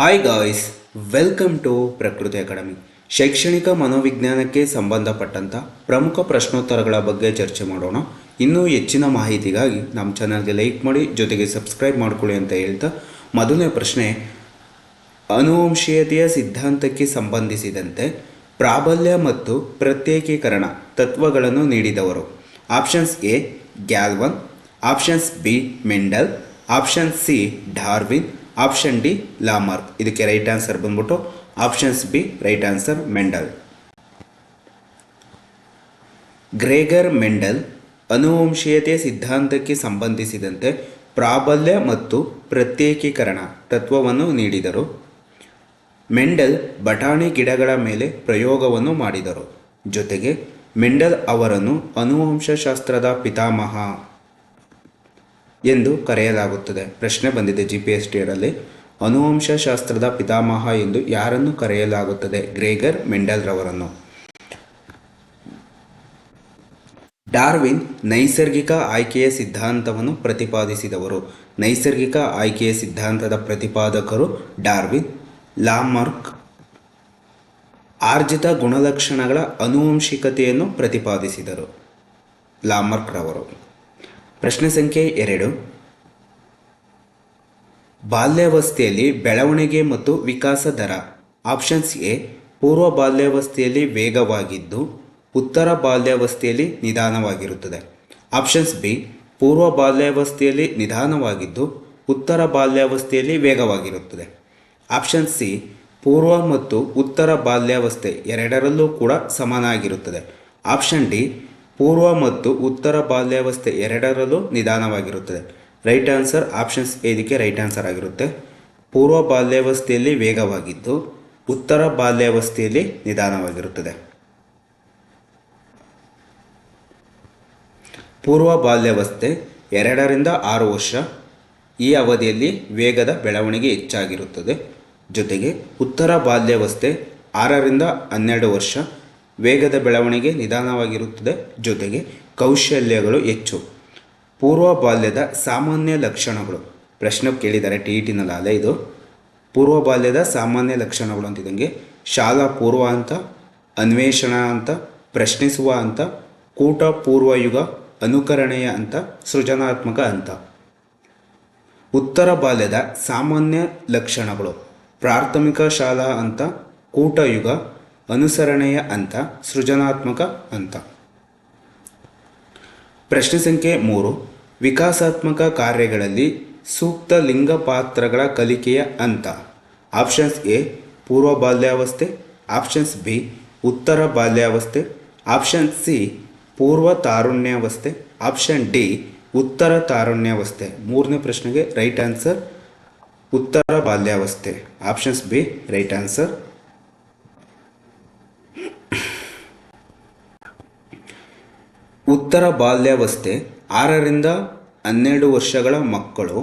Hi guys welcome to Prakruti academy ಶೈಕ್ಷಣಿಕ ಮನೋವಿಜ್ಞಾನಕ್ಕೆ ಸಂಬಂಧಪಟ್ಟಂಥ ಪ್ರಮುಖ ಪ್ರಶ್ನೋತ್ತರಗಳ ಬಗ್ಗೆ ಚರ್ಚೆ ಮಾಡೋಣ. ಇನ್ನೂ ಹೆಚ್ಚಿನ ಮಾಹಿತಿಗಾಗಿ ನಮ್ಮ ಚಾನಲ್ಗೆ ಲೈಕ್ ಮಾಡಿ, ಜೊತೆಗೆ ಸಬ್ಸ್ಕ್ರೈಬ್ ಮಾಡ್ಕೊಳ್ಳಿ ಅಂತ ಹೇಳ್ತಾ ಮೊದಲನೇ ಪ್ರಶ್ನೆ, ಅನುವಂಶೀಯತೆಯ ಸಿದ್ಧಾಂತಕ್ಕೆ ಸಂಬಂಧಿಸಿದಂತೆ ಪ್ರಾಬಲ್ಯ ಮತ್ತು ಪ್ರತ್ಯೇಕೀಕರಣ ತತ್ವಗಳನ್ನು ನೀಡಿದವರು. Options A Galton options B Mendel option C Darwin option D Lamarck ಇದಕ್ಕೆ ರೈಟ್ ಆನ್ಸರ್ ಬಂದ್ಬಿಟ್ಟು options B right answer Mendel Gregor Mendel ಅನುವಂಶೀಯತೆ ಸಿದ್ಧಾಂತಕ್ಕೆ ಸಂಬಂಧಿಸಿದಂತೆ ಪ್ರಾಬಲ್ಯ ಮತ್ತು ಪ್ರತ್ಯೇಕೀಕರಣ ತತ್ವವನ್ನು ನೀಡಿದರು. ಮೆಂಡಲ್ ಬಟಾಣಿ ಗಿಡಗಳ ಮೇಲೆ ಪ್ರಯೋಗವನ್ನು ಮಾಡಿದರು. ಜೊತೆಗೆ ಮೆಂಡಲ್ ಅವರನ್ನು ಅನುವಂಶಶಾಸ್ತ್ರದ ಪಿತಾಮಹ. ಎಂದು ಕರೆಯಲಾಗುತ್ತದೆ. ಪ್ರಶ್ನೆ ಬಂದಿದೆ. ಜಿ ಪಿ ಎಸ್ ಟಿಯರಲ್ಲಿ ಅನುವಂಶಶಾಸ್ತ್ರದ ಪಿತಾಮಹ ಎಂದು ಯಾರನ್ನು ಕರೆಯಲಾಗುತ್ತದೆ? Gregor Mendel ರವರನ್ನು. ಡಾರ್ವಿನ್ ನೈಸರ್ಗಿಕ ಆಯ್ಕೆಯ ಸಿದ್ಧಾಂತವನ್ನು ಪ್ರತಿಪಾದಿಸಿದವರು. ನೈಸರ್ಗಿಕ ಆಯ್ಕೆಯ ಸಿದ್ಧಾಂತದ ಪ್ರತಿಪಾದಕರು ಡಾರ್ವಿನ್, ಲಾಮಾರ್ಕ್. ಆರ್ಜಿತ ಗುಣಲಕ್ಷಣಗಳ ಅನುವಂಶಿಕತೆಯನ್ನು ಪ್ರತಿಪಾದಿಸಿದರು. ಲಾಮಾರ್ಕ್ ರವರು. ಪ್ರಶ್ನೆ ಸಂಖ್ಯೆ ಎರಡು. ಬಾಲ್ಯಾವಸ್ಥೆಯಲ್ಲಿ ಬೆಳವಣಿಗೆ ಮತ್ತು ವಿಕಾಸ ದರ. ಆಪ್ಷನ್ಸ್ ಎ ಪೂರ್ವ ಬಾಲ್ಯಾವಸ್ಥೆಯಲ್ಲಿ ವೇಗವಾಗಿದ್ದು, ಉತ್ತರ ಬಾಲ್ಯಾವಸ್ಥೆಯಲ್ಲಿ ನಿಧಾನವಾಗಿರುತ್ತದೆ. ಆಪ್ಷನ್ಸ್ ಬಿ ಪೂರ್ವ ಬಾಲ್ಯಾವಸ್ಥೆಯಲ್ಲಿ ನಿಧಾನವಾಗಿದ್ದು, ಉತ್ತರ ಬಾಲ್ಯಾವಸ್ಥೆಯಲ್ಲಿ ವೇಗವಾಗಿರುತ್ತದೆ. ಆಪ್ಷನ್ ಸಿ ಪೂರ್ವ ಮತ್ತು ಉತ್ತರ ಬಾಲ್ಯಾವಸ್ಥೆ ಎರಡರಲ್ಲೂ ಕೂಡ ಸಮನಾಗಿರುತ್ತದೆ. ಆಪ್ಷನ್ ಡಿ ಪೂರ್ವ ಮತ್ತು ಉತ್ತರ ಬಾಲ್ಯಾವಸ್ಥೆ ಎರಡರಲ್ಲೂ ನಿಧಾನವಾಗಿರುತ್ತದೆ. ರೈಟ್ ಆನ್ಸರ್ ಆಪ್ಷನ್ಸ್ ಇದಕ್ಕೆ ರೈಟ್ ಆನ್ಸರ್ ಆಗಿರುತ್ತೆ. ಪೂರ್ವ ಬಾಲ್ಯಾವಸ್ಥೆಯಲ್ಲಿ ವೇಗವಾಗಿದ್ದು, ಉತ್ತರ ಬಾಲ್ಯಾವಸ್ಥೆಯಲ್ಲಿ ನಿಧಾನವಾಗಿರುತ್ತದೆ. ಪೂರ್ವ ಬಾಲ್ಯಾವಸ್ಥೆ ಎರಡರಿಂದ ಆರು ವರ್ಷ. ಈ ಅವಧಿಯಲ್ಲಿ ವೇಗದ ಬೆಳವಣಿಗೆ ಹೆಚ್ಚಾಗಿರುತ್ತದೆ. ಜೊತೆಗೆ ಉತ್ತರ ಬಾಲ್ಯಾವಸ್ಥೆ ಆರರಿಂದ ಹನ್ನೆರಡು ವರ್ಷ. ವೇಗದ ಬೆಳವಣಿಗೆ ನಿಧಾನವಾಗಿರುತ್ತದೆ. ಜೊತೆಗೆ ಕೌಶಲ್ಯಗಳು ಹೆಚ್ಚು. ಪೂರ್ವ ಬಾಲ್ಯದ ಸಾಮಾನ್ಯ ಲಕ್ಷಣಗಳು. ಪ್ರಶ್ನೆ ಕೇಳಿದ್ದಾರೆ ಟಿ ಇ ಟಿನಲ್ಲಿ ಇದು. ಪೂರ್ವ ಬಾಲ್ಯದ ಸಾಮಾನ್ಯ ಲಕ್ಷಣಗಳು ಅಂತಿದ್ದಂಗೆ ಶಾಲಾ ಪೂರ್ವ ಅಂತ ಅನ್ವೇಷಣಾ ಅಂತ ಪ್ರಶ್ನಿಸುವ ಅಂತ ಕೂಟ ಪೂರ್ವ ಯುಗ, ಅನುಕರಣೆಯ ಅಂತ ಸೃಜನಾತ್ಮಕ ಅಂತ ಉತ್ತರ ಬಾಲ್ಯದ ಸಾಮಾನ್ಯ ಲಕ್ಷಣಗಳು. ಪ್ರಾಥಮಿಕ ಶಾಲಾ ಅಂತ ಕೂಟಯುಗ ಅನುಸರಣೆಯ ಅಂತ ಸೃಜನಾತ್ಮಕ ಅಂತ ಪ್ರಶ್ನೆ ಸಂಖ್ಯೆ ಮೂರು. ವಿಕಾಸಾತ್ಮಕ ಕಾರ್ಯಗಳಲ್ಲಿ ಸೂಕ್ತ ಲಿಂಗ ಪಾತ್ರಗಳ ಕಲಿಕೆಯ ಅಂತ ಆಪ್ಷನ್ಸ್ ಎ, ಪೂರ್ವ ಬಾಲ್ಯಾವಸ್ಥೆ. ಆಪ್ಷನ್ಸ್ ಬಿ, ಉತ್ತರ ಬಾಲ್ಯಾವಸ್ಥೆ. ಆಪ್ಷನ್ ಸಿ, ಪೂರ್ವ ತಾರುಣ್ಯಾವಸ್ಥೆ. ಆಪ್ಷನ್ ಡಿ, ಉತ್ತರ ತಾರುಣ್ಯಾವಸ್ಥೆ. ಮೂರನೇ ಪ್ರಶ್ನೆಗೆ ರೈಟ್ ಆನ್ಸರ್, ಉತ್ತರ ಬಾಲ್ಯಾವಸ್ಥೆ. ಆಪ್ಷನ್ಸ್ ಬಿ, ರೈಟ್ ಆನ್ಸರ್ ಉತ್ತರ ಬಾಲ್ಯಾವಸ್ಥೆ, ಆರರಿಂದ ಹನ್ನೆರಡು ವರ್ಷಗಳ ಮಕ್ಕಳು.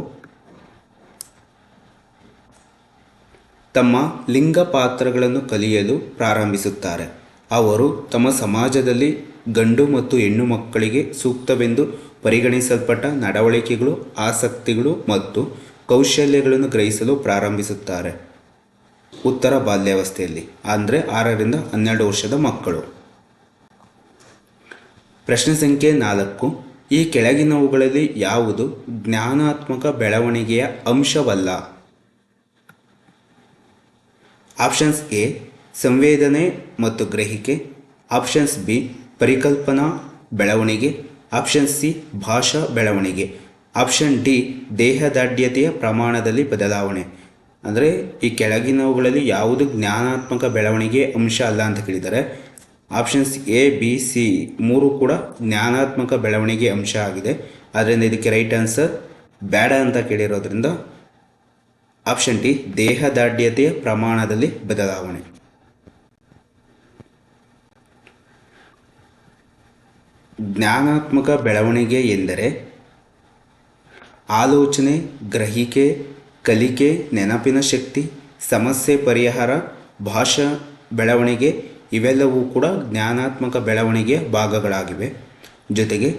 ತಮ್ಮ ಲಿಂಗ ಪಾತ್ರಗಳನ್ನು ಕಲಿಯಲು ಪ್ರಾರಂಭಿಸುತ್ತಾರೆ. ಅವರು ತಮ್ಮ ಸಮಾಜದಲ್ಲಿ ಗಂಡು ಮತ್ತು ಹೆಣ್ಣು ಮಕ್ಕಳಿಗೆ ಸೂಕ್ತವೆಂದು ಪರಿಗಣಿಸಲ್ಪಟ್ಟ ನಡವಳಿಕೆಗಳು, ಆಸಕ್ತಿಗಳು ಮತ್ತು ಕೌಶಲ್ಯಗಳನ್ನು ಗ್ರಹಿಸಲು ಪ್ರಾರಂಭಿಸುತ್ತಾರೆ. ಉತ್ತರ ಬಾಲ್ಯಾವಸ್ಥೆಯಲ್ಲಿ, ಅಂದರೆ ಆರರಿಂದ ಹನ್ನೆರಡು ವರ್ಷದ ಮಕ್ಕಳು. ಪ್ರಶ್ನೆ ಸಂಖ್ಯೆ ನಾಲ್ಕು. ಈ ಕೆಳಗಿನವುಗಳಲ್ಲಿ ಯಾವುದು ಜ್ಞಾನಾತ್ಮಕ ಬೆಳವಣಿಗೆಯ ಅಂಶವಲ್ಲ? ಆಪ್ಷನ್ಸ್ ಎ, ಸಂವೇದನೆ ಮತ್ತು ಗ್ರಹಿಕೆ. ಆಪ್ಷನ್ಸ್ ಬಿ, ಪರಿಕಲ್ಪನಾ ಬೆಳವಣಿಗೆ. ಆಪ್ಷನ್ ಸಿ, ಭಾಷಾ ಬೆಳವಣಿಗೆ. ಆಪ್ಷನ್ ಡಿ ದೇಹದಾಢ್ಯತೆಯ ಪ್ರಮಾಣದಲ್ಲಿ ಬದಲಾವಣೆ. ಅಂದರೆ ಈ ಕೆಳಗಿನವುಗಳಲ್ಲಿ ಯಾವುದು ಜ್ಞಾನಾತ್ಮಕ ಬೆಳವಣಿಗೆ ಅಂಶ ಅಲ್ಲ ಅಂತ ಕೇಳಿದ್ದಾರೆ. ಆಪ್ಷನ್ಸ್ ಎ ಬಿ ಸಿ ಮೂರು ಕೂಡ ಜ್ಞಾನಾತ್ಮಕ ಬೆಳವಣಿಗೆ ಅಂಶ ಆಗಿದೆ. ಆದ್ದರಿಂದ ಇದಕ್ಕೆ ರೈಟ್ ಆನ್ಸರ್ ಬೇಡ ಅಂತ ಕೇಳಿರೋದ್ರಿಂದ ಆಪ್ಷನ್ ಟಿ ದೇಹದಾಢ್ಯತೆಯ ಪ್ರಮಾಣದಲ್ಲಿ ಬದಲಾವಣೆ. ಜ್ಞಾನಾತ್ಮಕ ಬೆಳವಣಿಗೆ ಎಂದರೆ ಆಲೋಚನೆ, ಗ್ರಹಿಕೆ, ಕಲಿಕೆ, ನೆನಪಿನ ಶಕ್ತಿ, ಸಮಸ್ಯೆ ಪರಿಹಾರ, ಭಾಷಾ ಬೆಳವಣಿಗೆ ಇವೆಲ್ಲವೂ ಕೂಡ ಜ್ಞಾನಾತ್ಮಕ ಬೆಳವಣಿಗೆಯ ಭಾಗಗಳಾಗಿವೆ. ಜೊತೆಗೆ,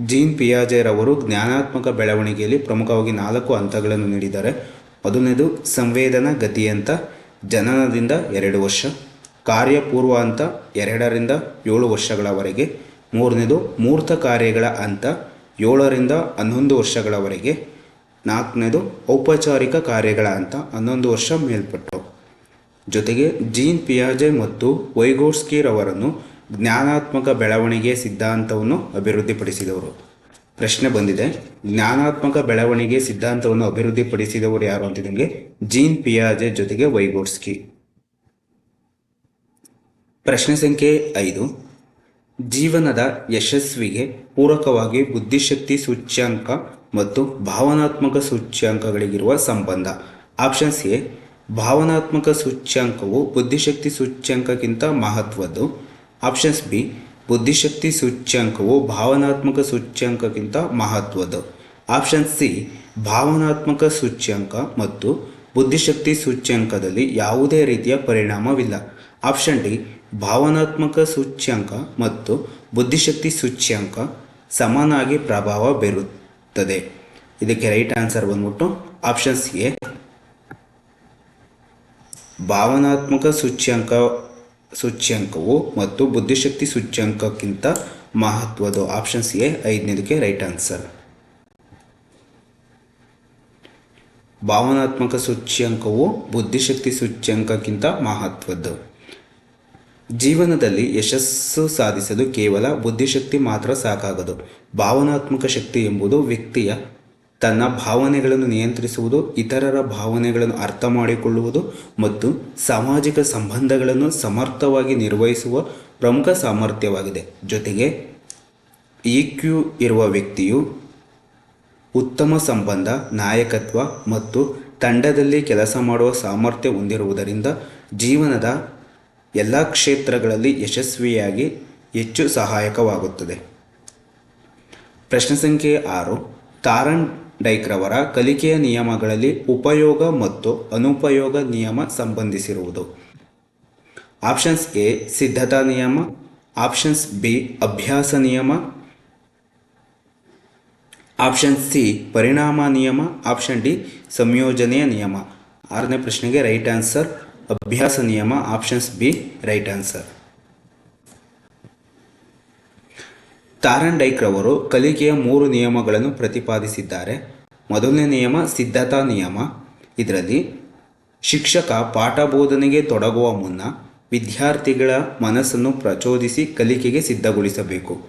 ಜೀನ್ ಪಿಯಾಜೆರವರು ಜ್ಞಾನಾತ್ಮಕ ಬೆಳವಣಿಗೆಯಲ್ಲಿ ಪ್ರಮುಖವಾಗಿ ನಾಲ್ಕು ಹಂತಗಳನ್ನು ನೀಡಿದ್ದಾರೆ. ಮೊದಲನೇದು, ಸಂವೇದನಾ ಗತಿ ಅಂತ ಜನನದಿಂದ ಎರಡು ವರ್ಷ ಕಾರ್ಯಪೂರ್ವ ಅಂತ ಎರಡರಿಂದ ಏಳು ವರ್ಷಗಳವರೆಗೆ, ಮೂರನೇದು, ಮೂರ್ತ ಕಾರ್ಯಗಳ ಅಂತ ಏಳರಿಂದ ಹನ್ನೊಂದು ವರ್ಷಗಳವರೆಗೆ, ನಾಲ್ಕನೇದು, ಔಪಚಾರಿಕ ಕಾರ್ಯಗಳ ಅಂತ ಹನ್ನೊಂದು ವರ್ಷ ಮೇಲ್ಪಟ್ಟು ಜೊತೆಗೆ ಜೀನ್ ಪಿಯಾಜೆ ಮತ್ತು ವೈಗೋಡ್ಸ್ಕಿರವರನ್ನು ಜ್ಞಾನಾತ್ಮಕ ಬೆಳವಣಿಗೆ ಸಿದ್ಧಾಂತವನ್ನು ಅಭಿವೃದ್ಧಿಪಡಿಸಿದವರು. ಪ್ರಶ್ನೆ ಬಂದಿದೆ, ಜ್ಞಾನಾತ್ಮಕ ಬೆಳವಣಿಗೆ ಸಿದ್ಧಾಂತವನ್ನು ಅಭಿವೃದ್ಧಿಪಡಿಸಿದವರು ಯಾರು ಅಂತ ನಿಮಗೆ? ಜೀನ್ ಪಿಯಾಜೆ ಜೊತೆಗೆ ವೈಗೋಡ್ಸ್ಕಿ ಪ್ರಶ್ನೆ ಸಂಖ್ಯೆ ಐದು, ಜೀವನದ ಯಶಸ್ವಿಗೆ ಪೂರಕವಾಗಿ ಬುದ್ಧಿಶಕ್ತಿ ಸೂಚ್ಯಾಂಕ ಮತ್ತು ಭಾವನಾತ್ಮಕ ಸೂಚ್ಯಾಂಕಗಳಿಗಿರುವ ಸಂಬಂಧ. ಆಪ್ಷನ್ಸ್ ಎ ಭಾವನಾತ್ಮಕ ಸೂಚ್ಯಂಕವು ಬುದ್ಧಿಶಕ್ತಿ ಸೂಚ್ಯಂಕಕ್ಕಿಂತ ಮಹತ್ವದ್ದು. ಆಪ್ಷನ್ಸ್ ಬಿ, ಬುದ್ಧಿಶಕ್ತಿ ಸೂಚ್ಯಂಕವು ಭಾವನಾತ್ಮಕ ಸೂಚ್ಯಂಕಕ್ಕಿಂತ ಮಹತ್ವದ್ದು. ಆಪ್ಷನ್ ಸಿ, ಭಾವನಾತ್ಮಕ ಸೂಚ್ಯಂಕ ಮತ್ತು ಬುದ್ಧಿಶಕ್ತಿ ಸೂಚ್ಯಂಕದಲ್ಲಿ ಯಾವುದೇ ರೀತಿಯ ಪರಿಣಾಮವಿಲ್ಲ. ಆಪ್ಷನ್ ಡಿ, ಭಾವನಾತ್ಮಕ ಸೂಚ್ಯಂಕ ಮತ್ತು ಬುದ್ಧಿಶಕ್ತಿ ಸೂಚ್ಯಂಕ ಸಮನಾಗಿ ಪ್ರಭಾವ ಬೀರುತ್ತದೆ. ಇದಕ್ಕೆ ರೈಟ್ ಆನ್ಸರ್ ಬಂದ್ಬಿಟ್ಟು ಆಪ್ಷನ್ಸ್ ಎ. ಭಾವನಾತ್ಮಕ ಸೂಚ್ಯಂಕ, ಸೂಚ್ಯಂಕವು ಮತ್ತು ಬುದ್ಧಿಶಕ್ತಿ ಸೂಚ್ಯಂಕಕ್ಕಿಂತ ಮಹತ್ವದು ಆಪ್ಷನ್ಸ್ ಎ ಐದನೇದಕ್ಕೆ ರೈಟ್ ಆನ್ಸರ್ ಭಾವನಾತ್ಮಕ ಸೂಚ್ಯಂಕವು ಬುದ್ಧಿಶಕ್ತಿ ಸೂಚ್ಯಂಕಕ್ಕಿಂತ ಮಹತ್ವದ್ದು. ಜೀವನದಲ್ಲಿ ಯಶಸ್ಸು ಸಾಧಿಸಲು ಕೇವಲ ಬುದ್ಧಿಶಕ್ತಿ ಮಾತ್ರ ಸಾಕಾಗದು. ಭಾವನಾತ್ಮಕ ಶಕ್ತಿ ಎಂಬುದು ವ್ಯಕ್ತಿಯ ತನ್ನ ಭಾವನೆಗಳನ್ನು ನಿಯಂತ್ರಿಸುವುದು, ಇತರರ ಭಾವನೆಗಳನ್ನು ಅರ್ಥ ಮಾಡಿಕೊಳ್ಳುವುದು ಮತ್ತು ಸಾಮಾಜಿಕ ಸಂಬಂಧಗಳನ್ನು ಸಮರ್ಥವಾಗಿ ನಿರ್ವಹಿಸುವ ಪ್ರಮುಖ ಸಾಮರ್ಥ್ಯವಾಗಿದೆ. ಜೊತೆಗೆ ಇ ಕ್ಯೂ ಇರುವ ವ್ಯಕ್ತಿಯು ಉತ್ತಮ ಸಂಬಂಧ, ನಾಯಕತ್ವ ಮತ್ತು ತಂಡದಲ್ಲಿ ಕೆಲಸ ಮಾಡುವ ಸಾಮರ್ಥ್ಯ ಹೊಂದಿರುವುದರಿಂದ ಜೀವನದ ಎಲ್ಲ ಕ್ಷೇತ್ರಗಳಲ್ಲಿ ಯಶಸ್ವಿಯಾಗಿ ಹೆಚ್ಚು ಸಹಾಯಕವಾಗುತ್ತದೆ. ಪ್ರಶ್ನೆ ಸಂಖ್ಯೆ ಆರು ತಾರನ್ ಡೈಕ್ರವರ ಕಲಿಕೆಯ ನಿಯಮಗಳಲ್ಲಿ ಉಪಯೋಗ ಮತ್ತು ಅನುಪಯೋಗ ನಿಯಮ ಸಂಬಂಧಿಸಿರುವುದು. ಆಪ್ಷನ್ಸ್ ಎ, ಸಿದ್ಧತಾ ನಿಯಮ. ಆಪ್ಷನ್ಸ್ ಬಿ, ಅಭ್ಯಾಸ ನಿಯಮ. ಆಪ್ಷನ್ ಸಿ, ಪರಿಣಾಮ ನಿಯಮ. ಆಪ್ಷನ್ ಡಿ, ಸಂಯೋಜನೆಯ ನಿಯಮ. ಆರನೇ ಪ್ರಶ್ನೆಗೆ ರೈಟ್ ಆನ್ಸರ್, ಅಭ್ಯಾಸ ನಿಯಮ. Options B, right answer. Thorndike ರವರು ಕಲಿಕೆಯ ಮೂರು ನಿಯಮಗಳನ್ನು ಪ್ರತಿಪಾದಿಸಿದ್ದಾರೆ. ಮೊದಲನೇ ನಿಯಮ, ಸಿದ್ಧತಾ ನಿಯಮ. ಇದರಲ್ಲಿ ಶಿಕ್ಷಕ ಪಾಠ ಬೋಧನೆಗೆ ತೊಡಗುವ ಮುನ್ನ ವಿದ್ಯಾರ್ಥಿಗಳ ಮನಸ್ಸನ್ನು ಪ್ರಚೋದಿಸಿ ಕಲಿಕೆಗೆ ಸಿದ್ಧಗೊಳಿಸಬೇಕು.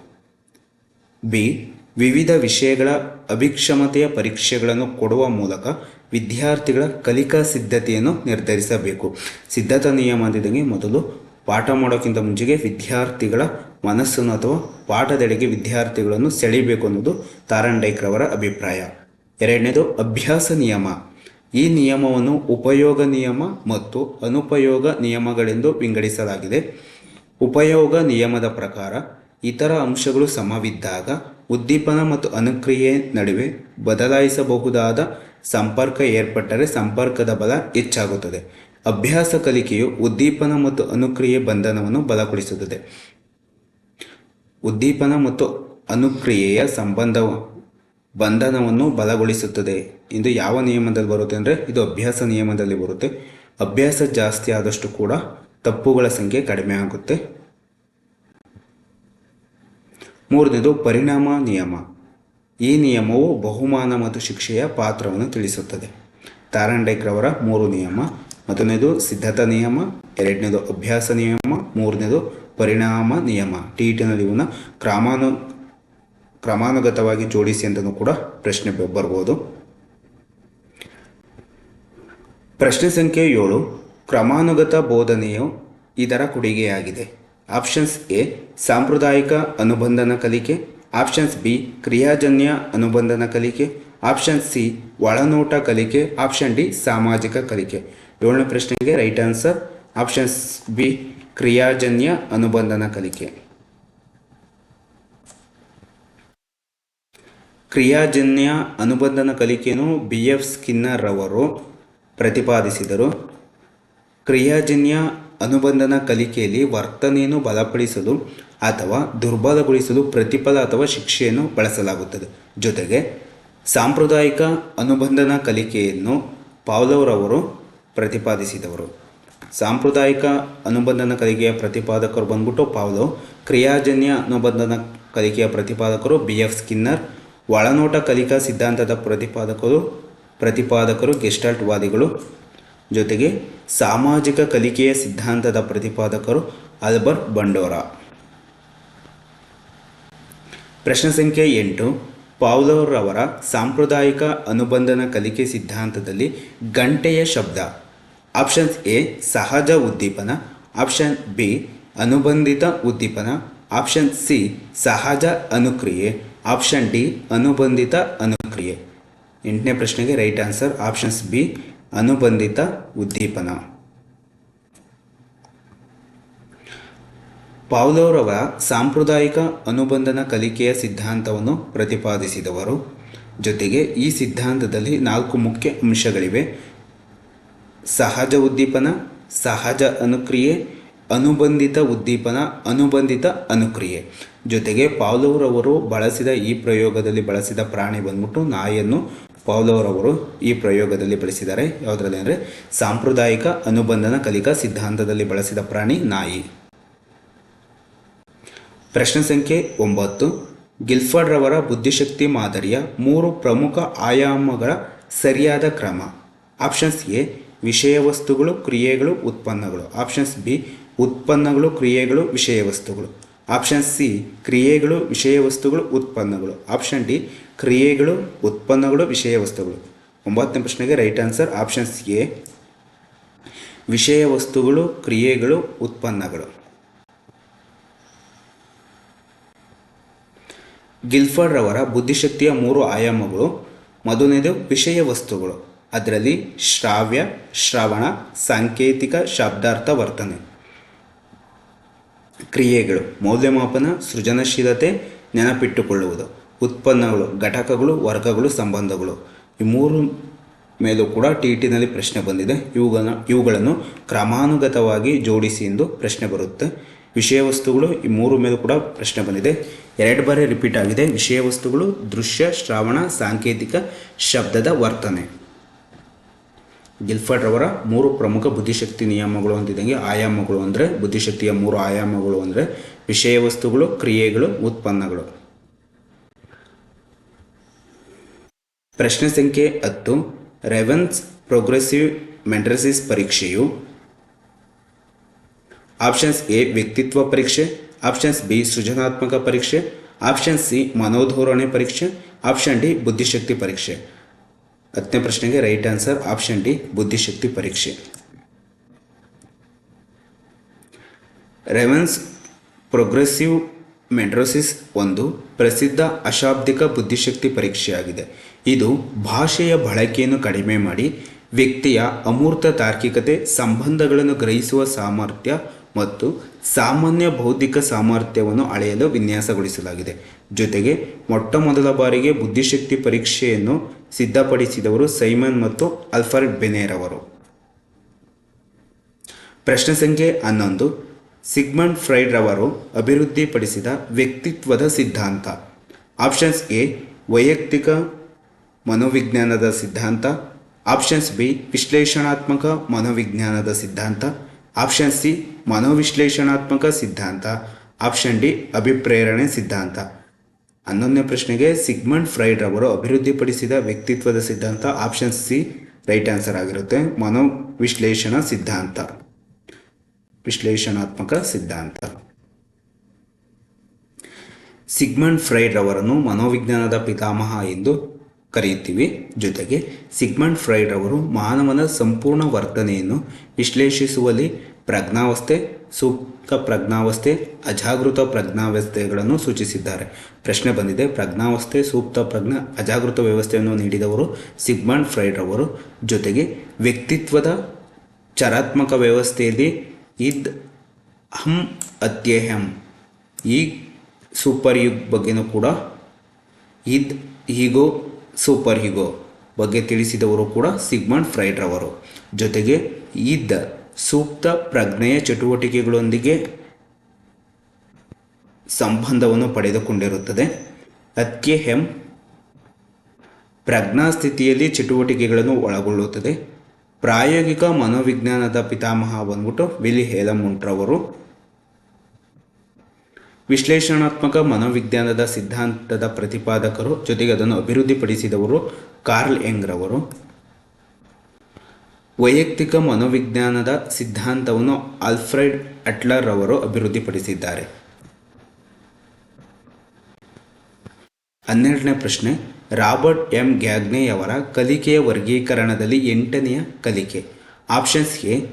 ಬಿ, ವಿವಿಧ ವಿಷಯಗಳ ಅಭಿಕ್ಷಮತೆಯ ಪರೀಕ್ಷೆಗಳನ್ನು ಕೊಡುವ ಮೂಲಕ ವಿದ್ಯಾರ್ಥಿಗಳ ಕಲಿಕಾ ಸಿದ್ಧತೆಯನ್ನು ನಿರ್ಧರಿಸಬೇಕು. ಸಿದ್ಧತಾ ನಿಯಮ ಮೊದಲು ಪಾಠ ಮಾಡೋಕ್ಕಿಂತ ಮುಂಚೆಗೆ ವಿದ್ಯಾರ್ಥಿಗಳ ಮನಸ್ಸನ್ನು ಅಥವಾ ಪಾಠದೆಡೆಗೆ ವಿದ್ಯಾರ್ಥಿಗಳನ್ನು ಸೆಳೆಯಬೇಕು ಅನ್ನೋದು ತಾರಂಡೈಕ್ರವರ ಅಭಿಪ್ರಾಯ. ಎರಡನೇದು ಅಭ್ಯಾಸ ನಿಯಮ. ಈ ನಿಯಮವನ್ನು ಉಪಯೋಗ ನಿಯಮ ಮತ್ತು ಅನುಪಯೋಗ ನಿಯಮಗಳೆಂದು ವಿಂಗಡಿಸಲಾಗಿದೆ. ಉಪಯೋಗ ನಿಯಮದ ಪ್ರಕಾರ ಇತರ ಅಂಶಗಳು ಸಮವಿದ್ದಾಗ ಉದ್ದೀಪನ ಮತ್ತು ಅನುಕ್ರಿಯೆ ನಡುವೆ ಬದಲಾಯಿಸಬಹುದಾದ ಸಂಪರ್ಕ ಏರ್ಪಟ್ಟರೆ ಸಂಪರ್ಕದ ಬಲ ಹೆಚ್ಚಾಗುತ್ತದೆ. ಅಭ್ಯಾಸ ಕಲಿಕೆಯು ಉದ್ದೀಪನ ಮತ್ತು ಅನುಕ್ರಿಯೆ ಬಂಧನವನ್ನು ಬಲಗೊಳಿಸುತ್ತದೆ. ಉದ್ದೀಪನ ಮತ್ತು ಅನುಕ್ರಿಯೆಯ ಸಂಬಂಧ ಬಂಧನವನ್ನು ಬಲಗೊಳಿಸುತ್ತದೆ. ಇದು ಯಾವ ನಿಯಮದಲ್ಲಿ ಬರುತ್ತೆ ಅಂದರೆ, ಇದು ಅಭ್ಯಾಸ ನಿಯಮದಲ್ಲಿ ಬರುತ್ತೆ. ಅಭ್ಯಾಸ ಜಾಸ್ತಿ ಆದಷ್ಟು ಕೂಡ ತಪ್ಪುಗಳ ಸಂಖ್ಯೆ ಕಡಿಮೆ ಆಗುತ್ತೆ. ಮೂರನೇದು, ಪರಿಣಾಮ ನಿಯಮ. ಈ ನಿಯಮವು ಬಹುಮಾನ ಮತ್ತು ಶಿಕ್ಷೆಯ ಪಾತ್ರವನ್ನು ತಿಳಿಸುತ್ತದೆ. ತಾರಾಂಡೇಕ್ರವರ ಮೂರು ನಿಯಮ. ಮೊದಲನೇದು ಸಿದ್ಧತಾ ನಿಯಮ, ಎರಡನೇದು ಅಭ್ಯಾಸ ನಿಯಮ, ಮೂರನೇದು ಪರಿಣಾಮ ನಿಯಮ. ಟಿ ಇಟಿನಲ್ಲಿ ಇವನ್ನ ಕ್ರಮಾನು, ಕ್ರಮಾನುಗತವಾಗಿ ಜೋಡಿಸಿ ಅಂತಲೂ ಕೂಡ ಪ್ರಶ್ನೆ ಬರ್ಬೋದು. ಪ್ರಶ್ನೆ ಸಂಖ್ಯೆ ಏಳು, ಕ್ರಮಾನುಗತ ಬೋಧನೆಯು ಇದರ ಕೊಡುಗೆಯಾಗಿದೆ. ಆಪ್ಷನ್ಸ್ ಎ ಸಾಂಪ್ರದಾಯಿಕ ಅನುಬಂಧನ ಕಲಿಕೆ. ಆಪ್ಷನ್ಸ್ ಬಿ ಕ್ರಿಯಾಜನ್ಯ ಅನುಬಂಧನ ಕಲಿಕೆ. ಆಪ್ಷನ್ ಸಿ ಒಳನೋಟ ಕಲಿಕೆ. ಆಪ್ಷನ್ ಡಿ ಸಾಮಾಜಿಕ ಕಲಿಕೆ. ಏಳನೇ ಪ್ರಶ್ನೆಗೆ ರೈಟ್ ಆನ್ಸರ್ ಆಪ್ಷನ್ಸ್ ಬಿ ಕ್ರಿಯಾಜನ್ಯ ಅನುಬಂಧನ ಕಲಿಕೆ. ಕ್ರಿಯಾಜನ್ಯ ಅನುಬಂಧನ ಕಲಿಕೆಯನ್ನು ಬಿ ಎಫ್ ಸ್ಕಿನ್ನರ್ ಅವರು ಪ್ರತಿಪಾದಿಸಿದರು. ಕ್ರಿಯಾಜನ್ಯ ಅನುಬಂಧನ ಕಲಿಕೆಯಲ್ಲಿ ವರ್ತನೆಯನ್ನು ಬಲಪಡಿಸಲು ಅಥವಾ ದುರ್ಬಲಗೊಳಿಸಲು ಪ್ರತಿಫಲ ಅಥವಾ ಶಿಕ್ಷೆಯನ್ನು ಬಳಸಲಾಗುತ್ತದೆ. ಜೊತೆಗೆ ಸಾಂಪ್ರದಾಯಿಕ ಅನುಬಂಧನ ಕಲಿಕೆಯನ್ನು ಪಾವ್ಲೋರವರು ಪ್ರತಿಪಾದಿಸಿದವರು. ಸಾಂಪ್ರದಾಯಿಕ ಅನುಬಂಧನ ಕಲಿಕೆಯ ಪ್ರತಿಪಾದಕರು ಬಂದ್ಬಿಟ್ಟು ಪಾವ್ಲೋ, ಕ್ರಿಯಾಜನ್ಯ ಅನುಬಂಧನ ಕಲಿಕೆಯ ಪ್ರತಿಪಾದಕರು ಬಿ. ಎಫ್. ಸ್ಕಿನ್ನರ್, ಒಳನೋಟ ಕಲಿಕಾ ಸಿದ್ಧಾಂತದ ಪ್ರತಿಪಾದಕರು ಪ್ರತಿಪಾದಕರು ಗೆಸ್ಟಾಲ್ಟ್ ವಾದಿಗಳು ಜೊತೆಗೆ ಸಾಮಾಜಿಕ ಕಲಿಕೆಯ ಸಿದ್ಧಾಂತದ ಪ್ರತಿಪಾದಕರು ಆಲ್ಬರ್ಟ್ ಬಂಡೋರಾ. ಪ್ರಶ್ನೆ ಸಂಖ್ಯೆ ಎಂಟು ಪಾವ್ಲೋರವರ ಸಾಂಪ್ರದಾಯಿಕ ಅನುಬಂಧನ ಕಲಿಕೆ ಸಿದ್ಧಾಂತದಲ್ಲಿ ಗಂಟೆಯ ಶಬ್ದ ಆಪ್ಷನ್ಸ್ ಎ ಸಹಜ ಉದ್ದೀಪನ ಆಪ್ಷನ್ ಬಿ ಅನುಬಂಧಿತ ಉದ್ದೀಪನ ಆಪ್ಷನ್ ಸಿ ಸಹಜ ಅನುಕ್ರಿಯೆ ಆಪ್ಷನ್ ಡಿ ಅನುಬಂಧಿತ ಅನುಕ್ರಿಯೆ. ಎಂಟನೇ ಪ್ರಶ್ನೆಗೆ ರೈಟ್ ಆನ್ಸರ್ ಆಪ್ಷನ್ಸ್ ಬಿ ಅನುಬಂಧಿತ ಉದ್ದೀಪನ. ಪಾವ್ಲೋರವರ ಸಾಂಪ್ರದಾಯಿಕ ಅನುಬಂಧನ ಕಲಿಕೆಯ ಸಿದ್ಧಾಂತವನ್ನು ಪ್ರತಿಪಾದಿಸಿದವರು. ಜೊತೆಗೆ ಈ ಸಿದ್ಧಾಂತದಲ್ಲಿ ನಾಲ್ಕು ಮುಖ್ಯ ಅಂಶಗಳಿವೆ. ಸಹಜ ಉದ್ದೀಪನ, ಸಹಜ ಅನುಕ್ರಿಯೆ, ಅನುಬಂಧಿತ ಉದ್ದೀಪನ, ಅನುಬಂಧಿತ ಅನುಕ್ರಿಯೆ. ಜೊತೆಗೆ ಪಾವ್ಲೋರವರು ಬಳಸಿದ ಈ ಪ್ರಯೋಗದಲ್ಲಿ ಬಳಸಿದ ಪ್ರಾಣಿ ಬಂದ್ಬಿಟ್ಟು ನಾಯಿಯನ್ನು ಪಾವ್ಲೋರವರು ಈ ಪ್ರಯೋಗದಲ್ಲಿ ಬಳಸಿದ್ದಾರೆ. ಯಾವುದರಲ್ಲಿ ಅಂದರೆ ಸಾಂಪ್ರದಾಯಿಕ ಅನುಬಂಧನ ಕಲಿಕಾ ಸಿದ್ಧಾಂತದಲ್ಲಿ ಬಳಸಿದ ಪ್ರಾಣಿ ನಾಯಿ. ಪ್ರಶ್ನೆ ಸಂಖ್ಯೆ ಒಂಬತ್ತು. ಗಿಲ್ಫರ್ಡ್ ರವರ ಬುದ್ಧಿಶಕ್ತಿ ಮಾದರಿಯ ಮೂರು ಪ್ರಮುಖ ಆಯಾಮಗಳ ಸರಿಯಾದ ಕ್ರಮ. ಆಪ್ಷನ್ಸ್ ಎ ವಿಷಯ ವಸ್ತುಗಳು ಕ್ರಿಯೆಗಳು, ಉತ್ಪನ್ನಗಳು. ಆಪ್ಷನ್ಸ್ ಬಿ, ಉತ್ಪನ್ನಗಳು, ಕ್ರಿಯೆಗಳು ವಿಷಯ ವಸ್ತುಗಳು ಆಪ್ಷನ್ ಸಿ, ಕ್ರಿಯೆಗಳು ವಿಷಯ ವಸ್ತುಗಳು ಉತ್ಪನ್ನಗಳು. ಆಪ್ಷನ್ ಡಿ, ಕ್ರಿಯೆಗಳು, ಉತ್ಪನ್ನಗಳು ವಿಷಯ ವಸ್ತುಗಳು ಒಂಬತ್ತನೇ ಪ್ರಶ್ನೆಗೆ ರೈಟ್ ಆನ್ಸರ್ ಆಪ್ಷನ್ಸ್ ಎ ವಿಷಯ ವಸ್ತುಗಳು ಕ್ರಿಯೆಗಳು, ಉತ್ಪನ್ನಗಳು. ಗಿಲ್ಫರ್ಡ್ ರವರ ಬುದ್ಧಿಶಕ್ತಿಯ ಮೂರು ಆಯಾಮಗಳು ಮೊದಲನೇದು ವಿಷಯ ವಸ್ತುಗಳು. ಅದರಲ್ಲಿ ಶ್ರಾವ್ಯ, ಶ್ರವಣ, ಸಾಂಕೇತಿಕ, ಶಬ್ದಾರ್ಥ ವರ್ತನೆ. ಕ್ರಿಯೆಗಳು, ಮೌಲ್ಯಮಾಪನ, ಸೃಜನಶೀಲತೆ, ನೆನಪಿಟ್ಟುಕೊಳ್ಳುವುದು. ಉತ್ಪನ್ನಗಳು, ಘಟಕಗಳು, ವರ್ಗಗಳು, ಸಂಬಂಧಗಳು. ಈ ಮೂರು ಮೇಲೂ ಕೂಡ ಟಿ ಟಿನಲ್ಲಿ ಪ್ರಶ್ನೆ ಬಂದಿದೆ. ಇವುಗಳನ್ನು ಇವುಗಳನ್ನು ಕ್ರಮಾನುಗತವಾಗಿ ಜೋಡಿಸಿ ಎಂದು ಪ್ರಶ್ನೆ ಬರುತ್ತೆ. ವಿಷಯ ವಸ್ತುಗಳು, ಈ ಮೂರು ಮೇಲೂ ಕೂಡ ಪ್ರಶ್ನೆ ಬಂದಿದೆ. ಎರಡು ಬಾರಿ ರಿಪೀಟ್ ಆಗಿದೆ. ವಿಷಯ ವಸ್ತುಗಳು, ದೃಶ್ಯ, ಶ್ರಾವಣ, ಸಾಂಕೇತಿಕ ಶಬ್ದದ ವರ್ತನೆ. ಗಿಲ್ಫರ್ಡ್ ರವರ ಮೂರು ಪ್ರಮುಖ ಬುದ್ಧಿಶಕ್ತಿ ನಿಯಮಗಳು ಅಂತಿದ್ದಂಗೆ ಆಯಾಮಗಳು ಅಂದರೆ ಬುದ್ಧಿಶಕ್ತಿಯ ಮೂರು ಆಯಾಮಗಳು ಅಂದರೆ ವಿಷಯ ವಸ್ತುಗಳು, ಕ್ರಿಯೆಗಳು, ಉತ್ಪನ್ನಗಳು. ಪ್ರಶ್ನೆ ಸಂಖ್ಯೆ ಹತ್ತು, ರೆವೆನ್ಸ್ ಪ್ರೋಗ್ರೆಸಿವ್ ಮೆಂಟ್ರಸಿಸ್ ಪರೀಕ್ಷೆಯು. ಆಪ್ಷನ್ಸ್ ಎ, ವ್ಯಕ್ತಿತ್ವ ಪರೀಕ್ಷೆ. ಆಪ್ಷನ್ಸ್ ಬಿ ಸೃಜನಾತ್ಮಕ ಪರೀಕ್ಷೆ. ಆಪ್ಷನ್ ಸಿ ಮನೋಧೋರಣೆ ಪರೀಕ್ಷೆ. ಆಪ್ಷನ್ ಡಿ ಬುದ್ಧಿಶಕ್ತಿ ಪರೀಕ್ಷೆ. ಹತ್ತನೇ ಪ್ರಶ್ನೆಗೆ ರೈಟ್ ಆನ್ಸರ್ ಆಪ್ಷನ್ ಡಿ ಬುದ್ಧಿಶಕ್ತಿ ಪರೀಕ್ಷೆ. ರೆವೆನ್ಸ್ ಪ್ರೋಗ್ರೆಸಿವ್ ಮೆಂಡ್ರೋಸಿಸ್ ಒಂದು ಪ್ರಸಿದ್ಧ ಅಶಾಬ್ದಿಕ ಬುದ್ಧಿಶಕ್ತಿ ಪರೀಕ್ಷೆಯಾಗಿದೆ. ಇದು ಭಾಷೆಯ ಬಳಕೆಯನ್ನು ಕಡಿಮೆ ಮಾಡಿ ವ್ಯಕ್ತಿಯ ಅಮೂರ್ತ ತಾರ್ಕಿಕತೆ, ಸಂಬಂಧಗಳನ್ನು ಗ್ರಹಿಸುವ ಸಾಮರ್ಥ್ಯ ಮತ್ತು ಸಾಮಾನ್ಯ ಬೌದ್ಧಿಕ ಸಾಮರ್ಥ್ಯವನ್ನು ಅಳೆಯಲು ವಿನ್ಯಾಸಗೊಳಿಸಲಾಗಿದೆ. ಜೊತೆಗೆ ಮೊಟ್ಟ ಮೊದಲ ಬಾರಿಗೆ ಬುದ್ಧಿಶಕ್ತಿ ಪರೀಕ್ಷೆಯನ್ನು ಸಿದ್ಧಪಡಿಸಿದವರು ಸೈಮನ್ ಮತ್ತು ಅಲ್ಫರ್ಡ್ ಬೆನೇರ್ ಅವರು. ಪ್ರಶ್ನೆ ಸಂಖ್ಯೆ ಹನ್ನೊಂದು. ಸಿಗ್ಮಂಡ್ ಫ್ರೈಡ್ ರವರು ಅಭಿವೃದ್ಧಿಪಡಿಸಿದ ವ್ಯಕ್ತಿತ್ವದ ಸಿದ್ಧಾಂತ. ಆಪ್ಷನ್ಸ್ ಎ, ವೈಯಕ್ತಿಕ ಮನೋವಿಜ್ಞಾನದ ಸಿದ್ಧಾಂತ. ಆಪ್ಷನ್ಸ್ ಬಿ, ವಿಶ್ಲೇಷಣಾತ್ಮಕ ಮನೋವಿಜ್ಞಾನದ ಸಿದ್ಧಾಂತ. ಆಪ್ಷನ್ ಸಿ, ಮನೋವಿಶ್ಲೇಷಣಾತ್ಮಕ ಸಿದ್ಧಾಂತ. ಆಪ್ಷನ್ ಡಿ, ಅಭಿಪ್ರೇರಣೆ ಸಿದ್ಧಾಂತ. ಹನ್ನೊಂದನೇ ಪ್ರಶ್ನೆಗೆ ಸಿಗ್ಮಂಡ್ ಫ್ರೈಡ್ ರವರು ಅಭಿವೃದ್ಧಿಪಡಿಸಿದ ವ್ಯಕ್ತಿತ್ವದ ಸಿದ್ಧಾಂತ ಆಪ್ಷನ್ ಸಿ, ರೈಟ್ ಆನ್ಸರ್ ಆಗಿರುತ್ತೆ, ಮನೋವಿಶ್ಲೇಷಣ ಸಿದ್ಧಾಂತ. ವಿಶ್ಲೇಷಣಾತ್ಮಕ ಸಿದ್ಧಾಂತ. ಸಿಗ್ಮಂಡ್ ಫ್ರೈಡ್ ರವರನ್ನು ಮನೋವಿಜ್ಞಾನದ ಪಿತಾಮಹ ಎಂದು ಕರೆಯುತ್ತೀವಿ. ಜೊತೆಗೆ ಸಿಗ್ಮಂಡ್ ಫ್ರೈಡ್ ಅವರು ಮಾನವನ ಸಂಪೂರ್ಣ ವರ್ತನೆಯನ್ನು ವಿಶ್ಲೇಷಿಸುವಲ್ಲಿ ಪ್ರಜ್ಞಾವಸ್ಥೆ, ಸೂಕ್ತ ಪ್ರಜ್ಞಾವಸ್ಥೆ, ಅಜಾಗೃತ ಪ್ರಜ್ಞಾವಸ್ಥೆಗಳನ್ನು ಸೂಚಿಸಿದ್ದಾರೆ. ಪ್ರಶ್ನೆ ಬಂದಿದೆ, ಪ್ರಜ್ಞಾವಸ್ಥೆ, ಸೂಕ್ತ ಪ್ರಜ್ಞಾ, ಅಜಾಗೃತ ವ್ಯವಸ್ಥೆಯನ್ನು ನೀಡಿದವರು ಸಿಗ್ಮಂಡ್ ಫ್ರೈಡ್ ರವರು. ಜೊತೆಗೆ ವ್ಯಕ್ತಿತ್ವದ ಚರಾತ್ಮಕ ವ್ಯವಸ್ಥೆಯಲ್ಲಿ ಇದ್ ಹಂ ಅತ್ಯಹಂ, ಈ ಸೂಪರ್ ಯುಗ್ ಬಗ್ಗೆನೂ ಕೂಡ, ಇದ್ ಹೀಗೋ ಸೂಪರ್ ಹೀಗೋ ಬಗ್ಗೆ ತಿಳಿಸಿದವರು ಕೂಡ ಸಿಗ್ಮಂಡ್ ಫ್ರೈಡ್ ರವರು. ಜೊತೆಗೆ ಇದ್ದ ಸೂಕ್ತ ಪ್ರಜ್ಞೆಯ ಚಟುವಟಿಕೆಗಳೊಂದಿಗೆ ಸಂಬಂಧವನ್ನು ಪಡೆದುಕೊಂಡಿರುತ್ತದೆ. ಅಕ್ಕೆಮ್ ಪ್ರಜ್ಞಾ ಸ್ಥಿತಿಯಲ್ಲಿ ಚಟುವಟಿಕೆಗಳನ್ನು ಒಳಗೊಳ್ಳುತ್ತದೆ. ಪ್ರಾಯೋಗಿಕ ಮನೋವಿಜ್ಞಾನದ ಪಿತಾಮಹ ಬಂದ್ಬಿಟ್ಟು ವಿಲಿ ಹೇಲಮುಂಟ್ರವರು ವಿಶ್ಲೇಷಣಾತ್ಮಕ ಮನೋವಿಜ್ಞಾನದ ಸಿದ್ಧಾಂತದ ಪ್ರತಿಪಾದಕರು ಜೊತೆಗೆ ಅದನ್ನು ಅಭಿವೃದ್ಧಿಪಡಿಸಿದವರು ಕಾರ್ಲ್ ಎಂಗ್ರವರು. ವೈಯಕ್ತಿಕ ಮನೋವಿಜ್ಞಾನದ ಸಿದ್ಧಾಂತವನ್ನು ಆಲ್ಫ್ರೆಡ್ ಅಟ್ಲರ್ ಅವರು ಅಭಿವೃದ್ಧಿಪಡಿಸಿದ್ದಾರೆ. ಹನ್ನೆರಡನೇ ಪ್ರಶ್ನೆ, ರಾಬರ್ಟ್ ಎಂ ಗ್ಯಾಗ್ನೆಯವರ ಕಲಿಕೆಯ ವರ್ಗೀಕರಣದಲ್ಲಿ ಎಂಟನೆಯ ಕಲಿಕೆ. ಆಪ್ಷನ್ಸ್ ಎ,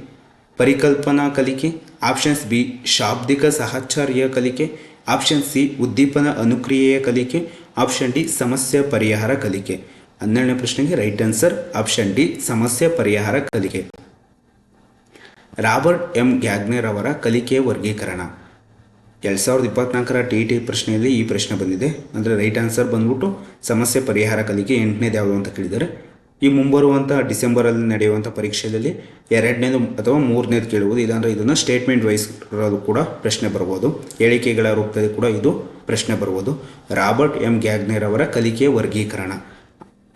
ಪರಿಕಲ್ಪನಾ ಕಲಿಕೆ. ಆಪ್ಷನ್ಸ್ ಬಿ, ಶಾಬ್ದಿಕ ಸಹಚರ್ಯ ಕಲಿಕೆ. ಆಪ್ಷನ್ ಸಿ, ಉದ್ದೀಪನ ಅನುಕ್ರಿಯೆಯ ಕಲಿಕೆ. ಆಪ್ಷನ್ ಡಿ, ಸಮಸ್ಯೆ ಪರಿಹಾರ ಕಲಿಕೆ. ಹನ್ನೆರಡನೇ ಪ್ರಶ್ನೆಗೆ ರೈಟ್ ಆನ್ಸರ್ ಆಪ್ಷನ್ ಡಿ ಸಮಸ್ಯೆ ಪರಿಹಾರ ಕಲಿಕೆ. ರಾಬರ್ಟ್ ಎಂ ಗ್ಯಾಗ್ನೇರ್ ಅವರ ಕಲಿಕೆಯ ವರ್ಗೀಕರಣ. ಎರಡು ಸಾವಿರದ ಇಪ್ಪತ್ನಾಲ್ಕರ ಟಿ ಟಿ ಪ್ರಶ್ನೆಯಲ್ಲಿ ಈ ಪ್ರಶ್ನೆ ಬಂದಿದೆ. ಅಂದರೆ ರೈಟ್ ಆನ್ಸರ್ ಬಂದ್ಬಿಟ್ಟು ಸಮಸ್ಯೆ ಪರಿಹಾರ ಕಲಿಕೆ ಎಂಟನೇದು ಯಾವುದು ಅಂತ ಕೇಳಿದ್ದಾರೆ. ಈ ಮುಂಬರುವಂಥ ಡಿಸೆಂಬರಲ್ಲಿ ನಡೆಯುವಂಥ ಪರೀಕ್ಷೆಯಲ್ಲಿ ಎರಡನೇದು ಅಥವಾ ಮೂರನೇದು ಕೇಳುವುದು, ಇಲ್ಲಾಂದರೆ ಇದನ್ನು ಸ್ಟೇಟ್ಮೆಂಟ್ ವೈಸ್ ಕೂಡ ಪ್ರಶ್ನೆ ಬರ್ಬೋದು. ಹೇಳಿಕೆಗಳ ರೂಪದಲ್ಲಿ ಕೂಡ ಇದು ಪ್ರಶ್ನೆ ಬರ್ಬೋದು. ರಾಬರ್ಟ್ ಎಂ ಗ್ಯಾಗ್ನೇರ್ ಅವರ ಕಲಿಕೆಯ ವರ್ಗೀಕರಣ.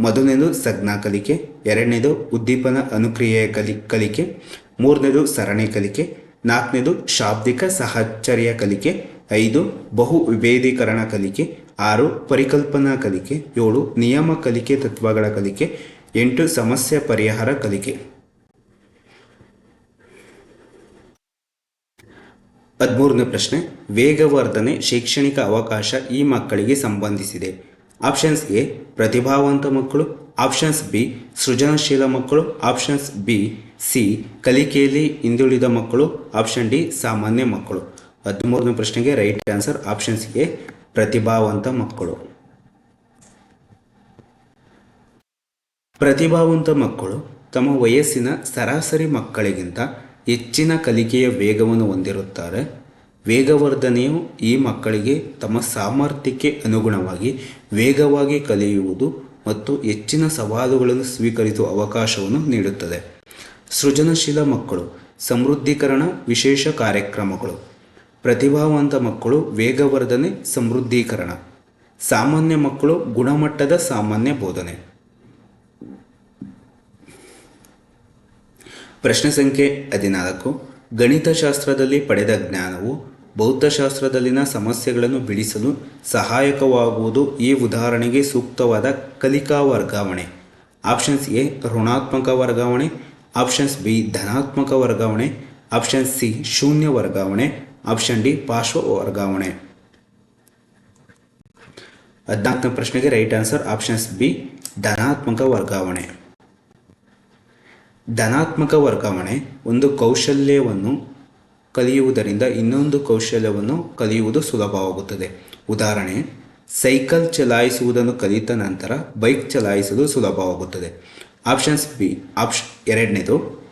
ಮೊದಲನೇದು ಸಂಜ್ಞಾ ಕಲಿಕೆ, ಎರಡನೇದು ಉದ್ದೀಪನ ಅನುಕ್ರಿಯೆಯ ಕಲಿ, ಕಲಿಕೆ, ಮೂರನೇದು ಸರಣಿ ಕಲಿಕೆ, ನಾಲ್ಕನೇದು ಶಾಬ್ದಿಕ ಸಹಚರ್ಯ ಕಲಿಕೆ, ಐದು ಬಹು ವಿಭೇದೀಕರಣ ಕಲಿಕೆ, ಆರು ಪರಿಕಲ್ಪನಾ ಕಲಿಕೆ, ಏಳು ನಿಯಮ ಕಲಿಕೆ ತತ್ವಗಳ ಕಲಿಕೆ, ಎಂಟು ಸಮಸ್ಯೆ ಪರಿಹಾರ ಕಲಿಕೆ. ಹದಿಮೂರನೇ ಪ್ರಶ್ನೆ, ವೇಗವರ್ಧನೆ ಶೈಕ್ಷಣಿಕ ಅವಕಾಶ ಈ ಮಕ್ಕಳಿಗೆ ಸಂಬಂಧಿಸಿದೆ. ಆಪ್ಷನ್ಸ್ ಎ ಪ್ರತಿಭಾವಂತ ಮಕ್ಕಳು ಆಪ್ಷನ್ಸ್ ಬಿ ಸೃಜನಶೀಲ ಮಕ್ಕಳು ಆಪ್ಷನ್ಸ್ ಬಿ ಸಿ ಕಲಿಕೆಯಲ್ಲಿ ಹಿಂದುಳಿದ ಮಕ್ಕಳು ಆಪ್ಷನ್ ಡಿ ಸಾಮಾನ್ಯ ಮಕ್ಕಳು ಹದಿಮೂರನೇ ಪ್ರಶ್ನೆಗೆ ರೈಟ್ ಆನ್ಸರ್ ಆಪ್ಷನ್ಸ್ ಎ ಪ್ರತಿಭಾವಂತ ಮಕ್ಕಳು ಪ್ರತಿಭಾವಂತ ಮಕ್ಕಳು ತಮ್ಮ ವಯಸ್ಸಿನ ಸರಾಸರಿ ಮಕ್ಕಳಿಗಿಂತ ಹೆಚ್ಚಿನ ಕಲಿಕೆಯ ವೇಗವನ್ನು ಹೊಂದಿರುತ್ತಾರೆ. ವೇಗವರ್ಧನೆಯು ಈ ಮಕ್ಕಳಿಗೆ ತಮ್ಮ ಸಾಮರ್ಥ್ಯಕ್ಕೆ ಅನುಗುಣವಾಗಿ ವೇಗವಾಗಿ ಕಲಿಯುವುದು ಮತ್ತು ಹೆಚ್ಚಿನ ಸವಾಲುಗಳನ್ನು ಸ್ವೀಕರಿಸುವ ಅವಕಾಶವನ್ನು ನೀಡುತ್ತದೆ. ಸೃಜನಶೀಲ ಮಕ್ಕಳು, ಸಮೃದ್ಧೀಕರಣ ವಿಶೇಷ ಕಾರ್ಯಕ್ರಮಗಳು. ಪ್ರತಿಭಾವಂತ ಮಕ್ಕಳು ವೇಗವರ್ಧನೆ, ಸಮೃದ್ಧೀಕರಣ. ಸಾಮಾನ್ಯ ಮಕ್ಕಳು ಗುಣಮಟ್ಟದ ಸಾಮಾನ್ಯ ಬೋಧನೆ. ಪ್ರಶ್ನೆ ಸಂಖ್ಯೆ ಹದಿನಾಲ್ಕು. ಗಣಿತಶಾಸ್ತ್ರದಲ್ಲಿ ಪಡೆದ ಜ್ಞಾನವು ಭೌತಶಾಸ್ತ್ರದಲ್ಲಿನ ಸಮಸ್ಯೆಗಳನ್ನು ಬಿಡಿಸಲು ಸಹಾಯಕವಾಗುವುದು ಈ ಉದಾಹರಣೆಗೆ ಸೂಕ್ತವಾದ ಕಲಿಕಾ ವರ್ಗಾವಣೆ. ಆಪ್ಷನ್ಸ್ ಎ, ಋಣಾತ್ಮಕ ವರ್ಗಾವಣೆ. ಆಪ್ಷನ್ಸ್ ಬಿ, ಧನಾತ್ಮಕ ವರ್ಗಾವಣೆ. ಆಪ್ಷನ್ ಸಿ, ಶೂನ್ಯ ವರ್ಗಾವಣೆ. ಆಪ್ಷನ್ ಡಿ, ಪಾರ್ಶ್ವ ವರ್ಗಾವಣೆ. ಹದಿನಾಲ್ಕನೇ ಪ್ರಶ್ನೆಗೆ ರೈಟ್ ಆನ್ಸರ್ ಆಪ್ಷನ್ಸ್ ಬಿ, ಧನಾತ್ಮಕ ವರ್ಗಾವಣೆ. ಧನಾತ್ಮಕ ವರ್ಗಾವಣೆ ಒಂದು ಕೌಶಲ್ಯವನ್ನು ಕಲಿಯುವುದರಿಂದ ಇನ್ನೊಂದು ಕೌಶಲ್ಯವನ್ನು ಕಲಿಯುವುದು ಸುಲಭವಾಗುತ್ತದೆ. ಉದಾಹರಣೆ, ಸೈಕಲ್ ಚಲಾಯಿಸುವುದನ್ನು ಕಲಿತ ನಂತರ ಬೈಕ್ ಚಲಾಯಿಸಲು ಸುಲಭವಾಗುತ್ತದೆ. ಆಪ್ಷನ್ಸ್ ಬಿ, ಆಪ್ಷ ಎರಡನೇದು,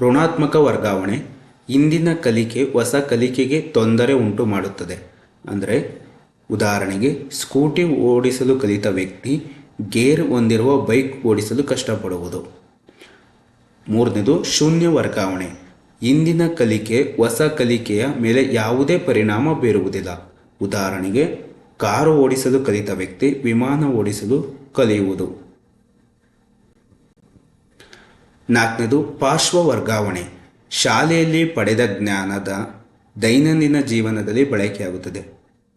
ಋಣಾತ್ಮಕ ವರ್ಗಾವಣೆ ಇಂದಿನ ಕಲಿಕೆ ಹೊಸ ಕಲಿಕೆಗೆ ತೊಂದರೆ ಉಂಟು ಮಾಡುತ್ತದೆ. ಅಂದರೆ, ಉದಾಹರಣೆಗೆ, ಸ್ಕೂಟಿ ಓಡಿಸಲು ಕಲಿತ ವ್ಯಕ್ತಿ ಗೇರ್ ಹೊಂದಿರುವ ಬೈಕ್ ಓಡಿಸಲು ಕಷ್ಟಪಡುವುದು. ಮೂರನೇದು ಶೂನ್ಯ ವರ್ಗಾವಣೆ. ಇಂದಿನ ಕಲಿಕೆ ಹೊಸ ಕಲಿಕೆಯ ಮೇಲೆ ಯಾವುದೇ ಪರಿಣಾಮ ಬೀರುವುದಿಲ್ಲ. ಉದಾಹರಣೆಗೆ, ಕಾರು ಓಡಿಸಲು ಕಲಿತ ವ್ಯಕ್ತಿ ವಿಮಾನ ಓಡಿಸಲು ಕಲಿಯುವುದು. ನಾಲ್ಕನೇದು ಪಾರ್ಶ್ವ ವರ್ಗಾವಣೆ. ಶಾಲೆಯಲ್ಲಿ ಪಡೆದ ಜ್ಞಾನದ ದೈನಂದಿನ ಜೀವನದಲ್ಲಿ ಬಳಕೆಯಾಗುತ್ತದೆ.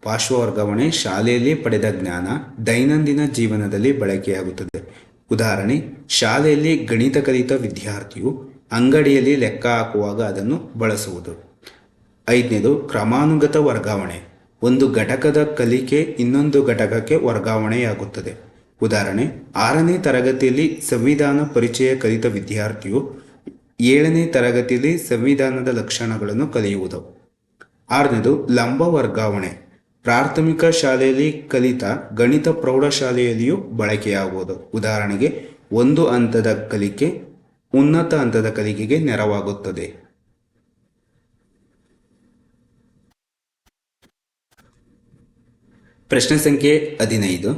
ಪಾರ್ಶ್ವ ವರ್ಗಾವಣೆ ಶಾಲೆಯಲ್ಲಿ ಪಡೆದ ಜ್ಞಾನ ದೈನಂದಿನ ಜೀವನದಲ್ಲಿ ಬಳಕೆಯಾಗುತ್ತದೆ. ಉದಾಹರಣೆ, ಶಾಲೆಯಲ್ಲಿ ಗಣಿತ ಕಲಿತ ವಿದ್ಯಾರ್ಥಿಯು ಅಂಗಡಿಯಲ್ಲಿ ಲೆಕ್ಕ ಹಾಕುವಾಗ ಅದನ್ನು ಬಳಸುವುದು. ಐದನೇದು, ಕ್ರಮಾನುಗತ ವರ್ಗಾವಣೆ. ಒಂದು ಘಟಕದ ಕಲಿಕೆ ಇನ್ನೊಂದು ಘಟಕಕ್ಕೆ ವರ್ಗಾವಣೆಯಾಗುತ್ತದೆ. ಉದಾಹರಣೆ, ಆರನೇ ತರಗತಿಯಲ್ಲಿ ಸಂವಿಧಾನ ಪರಿಚಯ ಕಲಿತ ವಿದ್ಯಾರ್ಥಿಯು ಏಳನೇ ತರಗತಿಯಲ್ಲಿ ಸಂವಿಧಾನದ ಲಕ್ಷಣಗಳನ್ನು ಕಲಿಯುವುದು. ಆರನೇದು, ಲಂಬ ವರ್ಗಾವಣೆ. ಪ್ರಾಥಮಿಕ ಶಾಲೆಯಲ್ಲಿ ಕಲಿತ ಗಣಿತ ಪ್ರೌಢಶಾಲೆಯಲ್ಲಿಯೂ ಬಳಕೆಯಾಗುವುದು. ಉದಾಹರಣೆಗೆ, ಒಂದು ಹಂತದ ಕಲಿಕೆ ಉನ್ನತ ಹಂತದ ಕಲಿಕೆಗೆ ನೆರವಾಗುತ್ತದೆ. ಪ್ರಶ್ನೆ ಸಂಖ್ಯೆ ಹದಿನೈದು.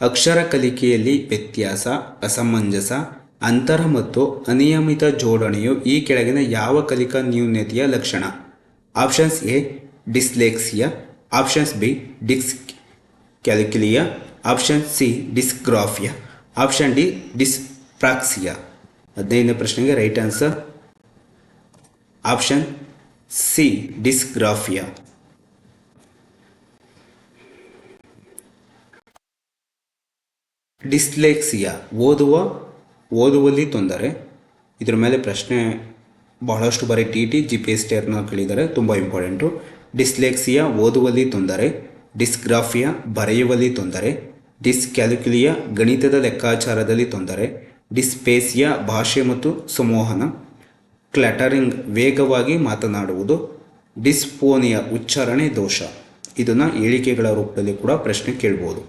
ಅಕ್ಷರ ಕಲಿಕೆಯಲ್ಲಿ ವ್ಯತ್ಯಾಸ, ಅಸಮಂಜಸ, ಅಂತರ ಮತ್ತು ಅನಿಯಮಿತ ಜೋಡಣೆಯು ಈ ಕೆಳಗಿನ ಯಾವ ಕಲಿಕಾ ನ್ಯೂನ್ಯತೆಯ ಲಕ್ಷಣ? Options A, dyslexia options B dyscalculia option C dysgraphia option D dyspraxia ಹದಿನೈದನೇ ಪ್ರಶ್ನೆಗೆ right answer option C dysgraphia dyslexia ಓದುವ, ಓದುವಲ್ಲಿ ತೊಂದರೆ. ಇದರ ಮೇಲೆ ಪ್ರಶ್ನೆ ಬಹಳಷ್ಟು ಬಾರಿ T T G P S ಟೇರ್ನ ಕೇಳಿದ್ದಾರೆ. ತುಂಬ ಇಂಪಾರ್ಟೆಂಟು ಡಿಸ್ಲೆಕ್ಸಿಯಾ ಓದುವಲ್ಲಿ ತೊಂದರೆ, ಡಿಸ್ಗ್ರಾಫಿಯಾ ಬರೆಯುವಲ್ಲಿ ತೊಂದರೆ, ಡಿಸ್ಕ್ಯಾಲ್ಕುಲಿಯಾ ಗಣಿತದ ಲೆಕ್ಕಾಚಾರದಲ್ಲಿ ತೊಂದರೆ, ಡಿಸ್ಪೇಸಿಯಾ ಭಾಷೆ ಮತ್ತು ಸಂವಹನ, ಕ್ಲಟರಿಂಗ್ ವೇಗವಾಗಿ ಮಾತನಾಡುವುದು ಡಿಸ್ಪೋನಿಯ ಉಚ್ಚಾರಣೆ ದೋಷ. ಇದನ್ನು ಹೇಳಿಕೆಗಳ ರೂಪದಲ್ಲಿ ಕೂಡ ಪ್ರಶ್ನೆ ಕೇಳ್ಬೋದು.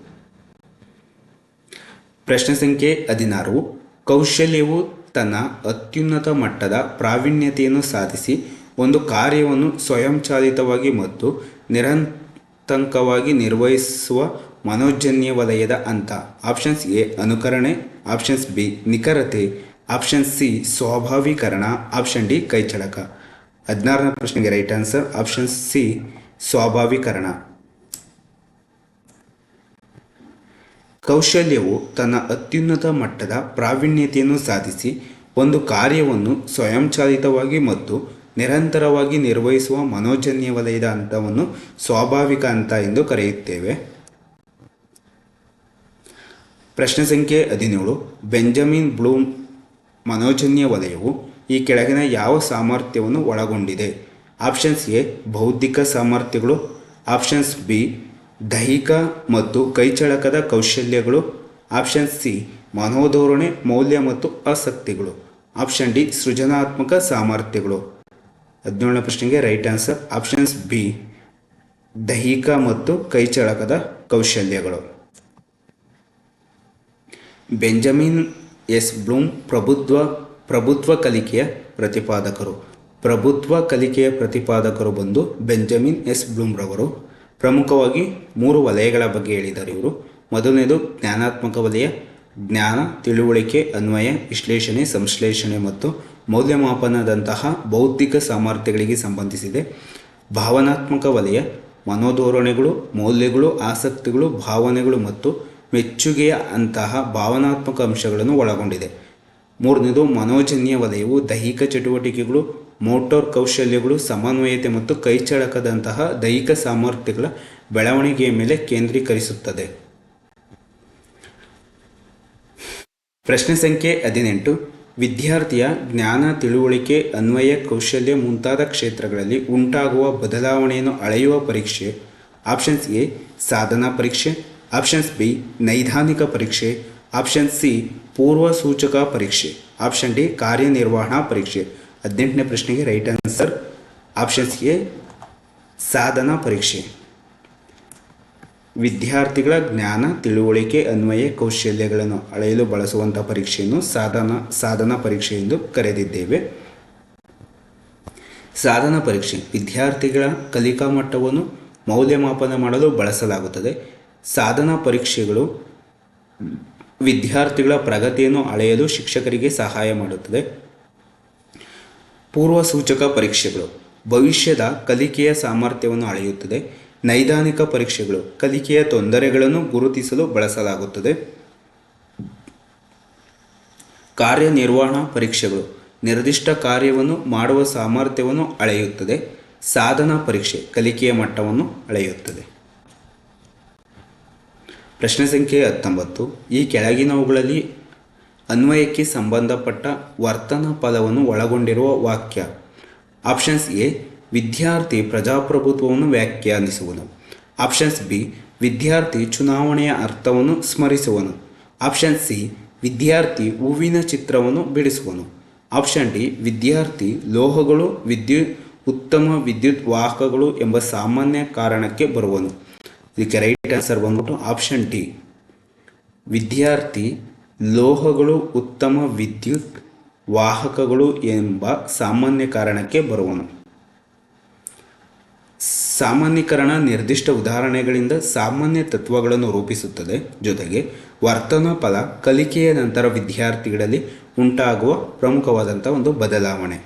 ಪ್ರಶ್ನೆ ಸಂಖ್ಯೆ ಹದಿನಾರು. ಕೌಶಲ್ಯವು ತನ್ನ ಅತ್ಯುನ್ನತ ಮಟ್ಟದ ಪ್ರಾವೀಣ್ಯತೆಯನ್ನು ಸಾಧಿಸಿ ಒಂದು ಕಾರ್ಯವನ್ನು ಸ್ವಯಂಚಾಲಿತವಾಗಿ ಮತ್ತು ನಿರಂತಂಕವಾಗಿ ನಿರ್ವಹಿಸುವ ಮನೋಜನ್ಯ ವಲಯದ ಹಂತ. ಆಪ್ಷನ್ಸ್ ಎ ಅನುಕರಣೆ. ಆಪ್ಷನ್ಸ್ ಬಿ ನಿಖರತೆ. ಆಪ್ಷನ್ ಸಿ ಸ್ವಾಭಾವೀಕರಣ. ಆಪ್ಷನ್ ಡಿ ಕೈಚಳಕ. ಹದಿನಾರನೇ ಪ್ರಶ್ನೆಗೆ ರೈಟ್ ಆನ್ಸರ್ ಆಪ್ಷನ್ ಸಿ ಸ್ವಾಭಾವೀಕರಣ. ಕೌಶಲ್ಯವು ತನ್ನ ಅತ್ಯುನ್ನತ ಮಟ್ಟದ ಪ್ರಾವೀಣ್ಯತೆಯನ್ನು ಸಾಧಿಸಿ ಒಂದು ಕಾರ್ಯವನ್ನು ಸ್ವಯಂಚಾಲಿತವಾಗಿ ಮತ್ತು ನಿರಂತರವಾಗಿ ನಿರ್ವಹಿಸುವ ಮನೋಜನ್ಯ ವಲಯದ ಹಂತವನ್ನು ಸ್ವಾಭಾವಿಕ ಹಂತ ಎಂದು ಕರೆಯುತ್ತೇವೆ. ಪ್ರಶ್ನೆ ಸಂಖ್ಯೆ ಹದಿನೇಳು. ಬೆಂಜಮಿನ್ ಬ್ಲೂಮ್ ಮನೋಜನ್ಯ ವಲಯವು ಈ ಕೆಳಗಿನ ಯಾವ ಸಾಮರ್ಥ್ಯವನ್ನು ಒಳಗೊಂಡಿದೆ? ಆಪ್ಷನ್ಸ್ ಎ, ಬೌದ್ಧಿಕ ಸಾಮರ್ಥ್ಯಗಳು. ಆಪ್ಷನ್ಸ್ ಬಿ, ದೈಹಿಕ ಮತ್ತು ಕೈಚಳಕದ ಕೌಶಲ್ಯಗಳು. ಆಪ್ಷನ್ ಸಿ, ಮನೋಧೋರಣೆ, ಮೌಲ್ಯ ಮತ್ತು ಆಸಕ್ತಿಗಳು. ಆಪ್ಷನ್ ಡಿ, ಸೃಜನಾತ್ಮಕ ಸಾಮರ್ಥ್ಯಗಳು. ಹದಿನೇಳನೇ ಪ್ರಶ್ನೆಗೆ ರೈಟ್ ಆನ್ಸರ್ ಆಪ್ಷನ್ಸ್ ಬಿ ದೈಹಿಕ ಮತ್ತು ಕೈಚಳಕದ ಕೌಶಲ್ಯಗಳು. Benjamin S. ಬ್ಲೂಮ್ ಪ್ರಭುತ್ವ ಪ್ರಭುತ್ವ ಕಲಿಕೆಯ ಪ್ರತಿಪಾದಕರು. ಪ್ರಭುತ್ವ ಕಲಿಕೆಯ ಪ್ರತಿಪಾದಕರು ಬಂದು ಬೆಂಜಮಿನ್ ಎಸ್. ಬ್ಲೂಮ್ರವರು ಪ್ರಮುಖವಾಗಿ ಮೂರು ವಲಯಗಳ ಬಗ್ಗೆ ಹೇಳಿದ್ದಾರೆ ಇವರು. ಮೊದಲನೇದು ಜ್ಞಾನಾತ್ಮಕ ವಲಯ, ಜ್ಞಾನ, ತಿಳುವಳಿಕೆ, ಅನ್ವಯ, ವಿಶ್ಲೇಷಣೆ, ಸಂಶ್ಲೇಷಣೆ ಮತ್ತು ಮೌಲ್ಯಮಾಪನದಂತಹ ಬೌದ್ಧಿಕ ಸಾಮರ್ಥ್ಯಗಳಿಗೆ ಸಂಬಂಧಿಸಿದೆ. ಭಾವನಾತ್ಮಕ ವಲಯ, ಮನೋಧೋರಣೆಗಳು, ಮೌಲ್ಯಗಳು, ಆಸಕ್ತಿಗಳು, ಭಾವನೆಗಳು ಮತ್ತು ಮೆಚ್ಚುಗೆಯ ಅಂತಹ ಭಾವನಾತ್ಮಕ ಅಂಶಗಳನ್ನು ಒಳಗೊಂಡಿದೆ. ಮೂರನೇದು, ಮನೋಜನ್ಯ ವಲಯವು ದೈಹಿಕ ಚಟುವಟಿಕೆಗಳು, ಮೋಟಾರ್ ಕೌಶಲ್ಯಗಳು, ಸಮನ್ವಯತೆ ಮತ್ತು ಕೈಚಳಕದಂತಹ ದೈಹಿಕ ಸಾಮರ್ಥ್ಯಗಳ ಬೆಳವಣಿಗೆಯ ಮೇಲೆ ಕೇಂದ್ರೀಕರಿಸುತ್ತದೆ. ಪ್ರಶ್ನೆ ಸಂಖ್ಯೆ ಹದಿನೆಂಟು ವಿದ್ಯಾರ್ಥಿಯ ಜ್ಞಾನ, ತಿಳುವಳಿಕೆ, ಅನ್ವಯ, ಕೌಶಲ್ಯ ಮುಂತಾದ ಕ್ಷೇತ್ರಗಳಲ್ಲಿ ಉಂಟಾಗುವ ಬದಲಾವಣೆಯನ್ನು ಅಳೆಯುವ ಪರೀಕ್ಷೆ. ಆಪ್ಷನ್ಸ್ ಎ ಸಾಧನಾ ಪರೀಕ್ಷೆ. ಆಪ್ಷನ್ಸ್ ಬಿ ನೈದಾನಿಕ ಪರೀಕ್ಷೆ. ಆಪ್ಷನ್ ಸಿ ಪೂರ್ವ ಸೂಚಕ ಪರೀಕ್ಷೆ. ಆಪ್ಷನ್ ಡಿ ಕಾರ್ಯನಿರ್ವಹಣಾ ಪರೀಕ್ಷೆ. ಹದಿನೆಂಟನೇ ಪ್ರಶ್ನೆಗೆ ರೈಟ್ ಆನ್ಸರ್ ಆಪ್ಷನ್ಸ್ ಎ ಸಾಧನಾ ಪರೀಕ್ಷೆ. ವಿದ್ಯಾರ್ಥಿಗಳ ಜ್ಞಾನ, ತಿಳುವಳಿಕೆ, ಅನ್ವಯ, ಕೌಶಲ್ಯಗಳನ್ನು ಅಳೆಯಲು ಬಳಸುವಂಥ ಪರೀಕ್ಷೆಯನ್ನು ಸಾಧನ ಸಾಧನ ಪರೀಕ್ಷೆ ಎಂದು ಕರೆದಿದ್ದೇವೆ. ಸಾಧನ ಪರೀಕ್ಷೆ ವಿದ್ಯಾರ್ಥಿಗಳ ಕಲಿಕಾ ಮಟ್ಟವನ್ನು ಮೌಲ್ಯಮಾಪನ ಮಾಡಲು ಬಳಸಲಾಗುತ್ತದೆ. ಸಾಧನ ಪರೀಕ್ಷೆಗಳು ವಿದ್ಯಾರ್ಥಿಗಳ ಪ್ರಗತಿಯನ್ನು ಅಳೆಯಲು ಶಿಕ್ಷಕರಿಗೆ ಸಹಾಯ ಮಾಡುತ್ತದೆ. ಪೂರ್ವ ಸೂಚಕ ಪರೀಕ್ಷೆಗಳು ಭವಿಷ್ಯದ ಕಲಿಕೆಯ ಸಾಮರ್ಥ್ಯವನ್ನು ಅಳೆಯುತ್ತದೆ. ನೈದಾನಿಕ ಪರೀಕ್ಷೆಗಳು, ಕಲಿಕೆಯ ತೊಂದರೆಗಳನ್ನು ಗುರುತಿಸಲು ಬಳಸಲಾಗುತ್ತದೆ. ಕಾರ್ಯನಿರ್ವಹಣಾ ಪರೀಕ್ಷೆಗಳು, ನಿರ್ದಿಷ್ಟ ಕಾರ್ಯವನ್ನು ಮಾಡುವ ಸಾಮರ್ಥ್ಯವನ್ನು ಅಳೆಯುತ್ತದೆ. ಸಾಧನ ಪರೀಕ್ಷೆ, ಕಲಿಕೆಯ ಮಟ್ಟವನ್ನು ಅಳೆಯುತ್ತದೆ. ಪ್ರಶ್ನೆ ಸಂಖ್ಯೆ ಹತ್ತೊಂಬತ್ತು. ಈ ಕೆಳಗಿನವುಗಳಲ್ಲಿ ಅನ್ವಯಕ್ಕೆ ಸಂಬಂಧಪಟ್ಟ ವರ್ತನ ಪದವನ್ನು ಒಳಗೊಂಡಿರುವ ವಾಕ್ಯ. ಆಪ್ಷನ್ಸ್ ಎ ವಿದ್ಯಾರ್ಥಿ ಪ್ರಜಾಪ್ರಭುತ್ವವನ್ನು ವ್ಯಾಖ್ಯಾನಿಸುವನು. ಆಪ್ಷನ್ಸ್ ಬಿ ವಿದ್ಯಾರ್ಥಿ ಚುನಾವಣೆಯ ಅರ್ಥವನ್ನು ಸ್ಮರಿಸುವನು. ಆಪ್ಷನ್ ಸಿ ವಿದ್ಯಾರ್ಥಿ ಹೂವಿನ ಚಿತ್ರವನ್ನು ಬಿಡಿಸುವನು. ಆಪ್ಷನ್ ಡಿ ವಿದ್ಯಾರ್ಥಿ ಲೋಹಗಳು ವಿದ್ಯುತ್ ಉತ್ತಮ ವಿದ್ಯುತ್ ವಾಹಕಗಳು ಎಂಬ ಸಾಮಾನ್ಯ ಕಾರಣಕ್ಕೆ ಬರುವನು. ಇದಕ್ಕೆ ರೈಟ್ ಆನ್ಸರ್ ಬಂದ್ಬಿಟ್ಟು ಆಪ್ಷನ್ ಡಿ ವಿದ್ಯಾರ್ಥಿ ಲೋಹಗಳು, ಉತ್ತಮ ವಿದ್ಯುತ್ ವಾಹಕಗಳು ಎಂಬ ಸಾಮಾನ್ಯ ಕಾರಣಕ್ಕೆ ಬರುವನು. ಸಾಮಾನ್ಯೀಕರಣ ನಿರ್ದಿಷ್ಟ ಉದಾಹರಣೆಗಳಿಂದ ಸಾಮಾನ್ಯ ತತ್ವಗಳನ್ನು ರೂಪಿಸುತ್ತದೆ. ಜೊತೆಗೆ ವರ್ತನ ಫಲ ಕಲಿಕೆಯ ನಂತರ ವಿದ್ಯಾರ್ಥಿಗಳಲ್ಲಿ ಉಂಟಾಗುವ ಪ್ರಮುಖವಾದಂಥ ಒಂದು ಬದಲಾವಣೆ.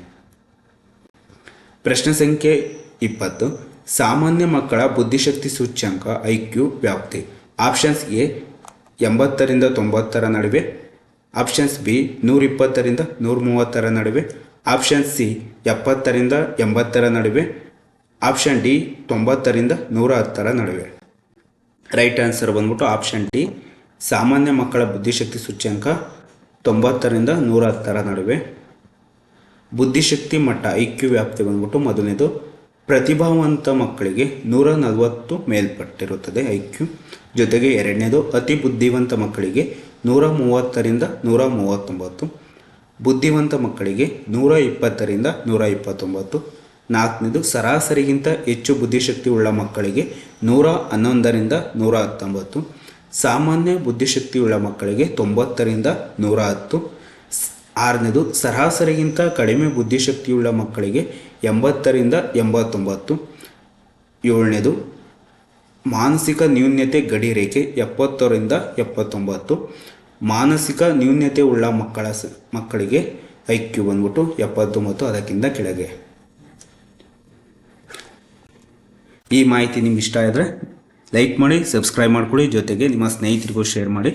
ಪ್ರಶ್ನೆ ಸಂಖ್ಯೆ ಇಪ್ಪತ್ತು. ಸಾಮಾನ್ಯ ಮಕ್ಕಳ ಬುದ್ಧಿಶಕ್ತಿ ಸೂಚ್ಯಂಕ ಐ ಕ್ಯೂ ವ್ಯಾಪ್ತಿ. ಆಪ್ಷನ್ಸ್ ಎ, ಎಂಬತ್ತರಿಂದ ತೊಂಬತ್ತರ ನಡುವೆ. ಆಪ್ಷನ್ಸ್ ಬಿ, ನೂರಿಪ್ಪತ್ತರಿಂದ ನೂರ ಮೂವತ್ತರ ನಡುವೆ. ಆಪ್ಷನ್ ಸಿ, ಎಪ್ಪತ್ತರಿಂದ ಎಂಬತ್ತರ ನಡುವೆ. ಆಪ್ಷನ್ ಡಿ ತೊಂಬತ್ತರಿಂದ ನೂರ ಹತ್ತರ ನಡುವೆ. ರೈಟ್ ಆನ್ಸರ್ ಬಂದ್ಬಿಟ್ಟು ಆಪ್ಷನ್ ಡಿ ಸಾಮಾನ್ಯ ಮಕ್ಕಳ ಬುದ್ಧಿಶಕ್ತಿ ಸೂಚ್ಯಂಕ ತೊಂಬತ್ತರಿಂದ ನೂರ ಹತ್ತರ ನಡುವೆ. ಬುದ್ಧಿಶಕ್ತಿ ಮಟ್ಟ ಐಕ್ಯು ಕ್ಯೂ ವ್ಯಾಪ್ತಿ ಬಂದ್ಬಿಟ್ಟು ಮೊದಲನೇದು ಪ್ರತಿಭಾವಂತ ಮಕ್ಕಳಿಗೆ ನೂರ ನಲವತ್ತು ಮೇಲ್ಪಟ್ಟಿರುತ್ತದೆ ಐ ಕ್ಯೂ ಜೊತೆಗೆ ಎರಡನೇದು ಅತಿ ಬುದ್ಧಿವಂತ ಮಕ್ಕಳಿಗೆ ನೂರ ಮೂವತ್ತರಿಂದ ನೂರ ಮೂವತ್ತೊಂಬತ್ತು. ಬುದ್ಧಿವಂತ ಮಕ್ಕಳಿಗೆ ನೂರ ಇಪ್ಪತ್ತರಿಂದ ನೂರ ಇಪ್ಪತ್ತೊಂಬತ್ತು. ನಾಲ್ಕನೇದು ಸರಾಸರಿಗಿಂತ ಹೆಚ್ಚು ಬುದ್ಧಿಶಕ್ತಿ ಉಳ್ಳ ಮಕ್ಕಳಿಗೆ ನೂರ ಹನ್ನೊಂದರಿಂದ ನೂರ ಹತ್ತೊಂಬತ್ತು, ಸಾಮಾನ್ಯ ಬುದ್ಧಿಶಕ್ತಿಯುಳ್ಳ ಮಕ್ಕಳಿಗೆ ತೊಂಬತ್ತರಿಂದ ನೂರ ಹತ್ತು ಆರನೇದು ಸರಾಸರಿಗಿಂತ ಕಡಿಮೆ ಬುದ್ಧಿಶಕ್ತಿಯುಳ್ಳ ಮಕ್ಕಳಿಗೆ ಎಂಬತ್ತರಿಂದ ಎಂಬತ್ತೊಂಬತ್ತು, ಏಳನೇದು ಮಾನಸಿಕ ನ್ಯೂನ್ಯತೆ ಗಡಿ ರೇಖೆ ಎಪ್ಪತ್ತರಿಂದ ಎಪ್ಪತ್ತೊಂಬತ್ತು, ಮಾನಸಿಕ ನ್ಯೂನ್ಯತೆ ಉಳ್ಳ ಮಕ್ಕಳ ಮಕ್ಕಳಿಗೆ ಐ ಕ್ಯೂ ಬಂದ್ಬಿಟ್ಟು ಎಪ್ಪತ್ತೊಂಬತ್ತು, ಅದಕ್ಕಿಂತ ಕೆಳಗೆ. ಈ ಮಾಹಿತಿ ನಿಮ್ಗೆ ಇಷ್ಟ ಆದರೆ ಲೈಕ್ ಮಾಡಿ ಸಬ್ಸ್ಕ್ರೈಬ್ ಮಾಡ್ಕೊಳ್ಳಿ. ಜೊತೆಗೆ ನಿಮ್ಮ ಸ್ನೇಹಿತರಿಗೂ ಶೇರ್ ಮಾಡಿ.